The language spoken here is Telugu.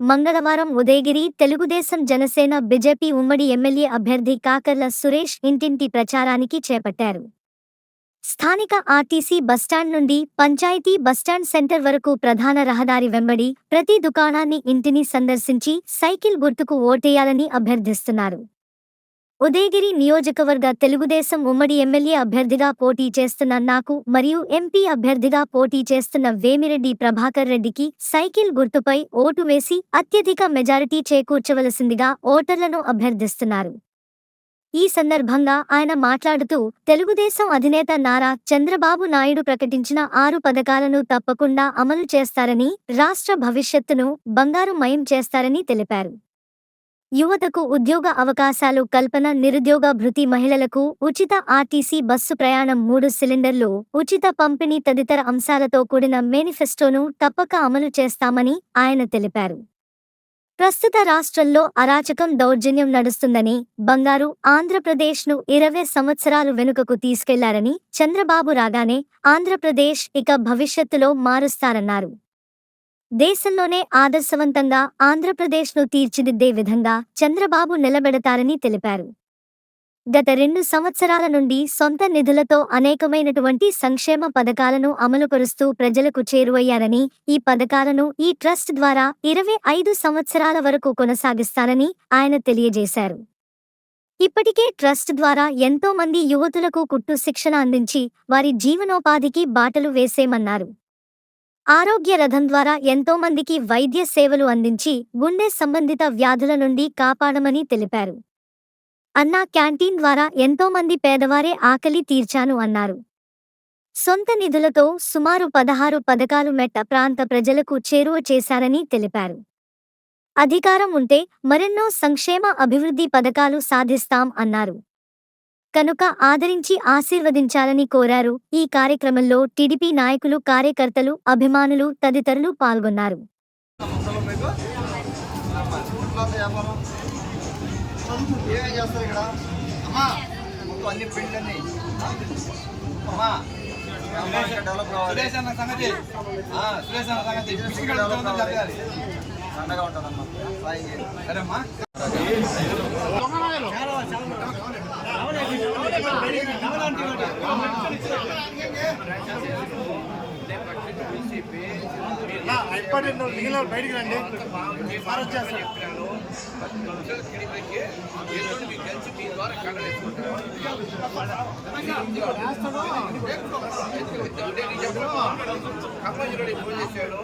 మంగళవారం ఉదయగిరి తెలుగుదేశం జనసేన బీజేపీ ఉమ్మడి ఎమ్మెల్యే అభ్యర్థి కాకర్ల సురేష్ ఇంటింటి ప్రచారానికి చేపట్టారు. స్థానిక ఆర్టీసీ బస్టాండ్ నుండి పంచాయతీ బస్టాండ్ సెంటర్ వరకు ప్రధాన రహదారి వెంబడి ప్రతి దుకాణాన్ని ఇంటిని సందర్శించి సైకిల్ గుర్తుకు ఓటేయాలని అభ్యర్థిస్తున్నారు. ఉదయగిరి నియోజకవర్గ తెలుగుదేశం ఉమ్మడి ఎమ్మెల్యే అభ్యర్థిగా పోటీ చేస్తున్న నాకు మరియు ఎంపీ అభ్యర్థిగా పోటీ చేస్తున్న వేమిరెడ్డి ప్రభాకర్ రెడ్డికి సైకిల్ గుర్తుపై ఓటు వేసి అత్యధిక మెజారిటీ చేకూర్చవలసిందిగా ఓటర్లను అభ్యర్థిస్తున్నారు. ఈ సందర్భంగా ఆయన మాట్లాడుతూ తెలుగుదేశం అధినేత నారా చంద్రబాబు నాయుడు ప్రకటించిన ఆరు పథకాలను తప్పకుండా అమలు చేస్తారని రాష్ట్ర భవిష్యత్తును బంగారుమయం చేస్తారని తెలిపారు. యువతకు ఉద్యోగ అవకాశాలు కల్పన నిరుద్యోగ భృతి మహిళలకు ఉచిత ఆర్టీసీ బస్సు ప్రయాణం మూడు సిలిండర్లు ఉచిత పంపిణీ తదితర అంశాలతో కూడిన మేనిఫెస్టోను తప్పక అమలు చేస్తామని ఆయన తెలిపారు. ప్రస్తుత రాష్ట్రంలో అరాచకం దౌర్జన్యం నడుస్తుందని బంగారు ఆంధ్రప్రదేశ్ను ఇరవై సంవత్సరాలు వెనుకకు తీసుకెళ్ళారని చంద్రబాబు రాగానే ఆంధ్రప్రదేశ్ ఇక భవిష్యత్తులో మారుస్తారన్నారు. దేశంలోనే ఆదర్శవంతంగా ఆంధ్రప్రదేశ్ను తీర్చిదిద్దే విధంగా చంద్రబాబు నిలబెడతారని తెలిపారు. గత రెండు సంవత్సరాల నుండి సొంత నిధులతో అనేకమైనటువంటి సంక్షేమ పథకాలను అమలుపరుస్తూ ప్రజలకు చేరువయ్యారని ఈ పథకాలను ఈ ట్రస్ట్ ద్వారా ఇరవై ఐదు సంవత్సరాల వరకు కొనసాగిస్తారని ఆయన తెలియజేశారు. ఇప్పటికే ట్రస్ట్ ద్వారా ఎంతో మంది యువతులకు కుట్టు శిక్షణ అందించి వారి జీవనోపాధికి బాటలు వేసేమన్నారు. ఆరోగ్య రథం ద్వారా ఎంతో మందికి వైద్య సేవలు అందించి గుండె సంబంధిత వ్యాధుల నుండి కాపాడమని తెలిపారు. అన్నా క్యాంటీన్ ద్వారా ఎంతో మంది పేదవారే ఆకలి తీర్చాను అన్నారు. సొంత నిధులతో సుమారు పదహారు పథకాలు మెట్ట ప్రాంత ప్రజలకు చేరువ చేశారని తెలిపారు. అధికారం ఉంటే మరెన్నో సంక్షేమ అభివృద్ధి పథకాలు సాధిస్తాం అన్నారు. కనుక ఆదరించి ఆశీర్వదించాలని కోరారు. ఈ కార్యక్రమంలో టీడీపీ నాయకులు కార్యకర్తలు అభిమానులు తదితరులు పాల్గొన్నారు. అమ్మా సంగతి ఇప్పటి మిగిలిన బయటికి రండి సార్ వచ్చేస్తారు ఫోన్ చేశాడు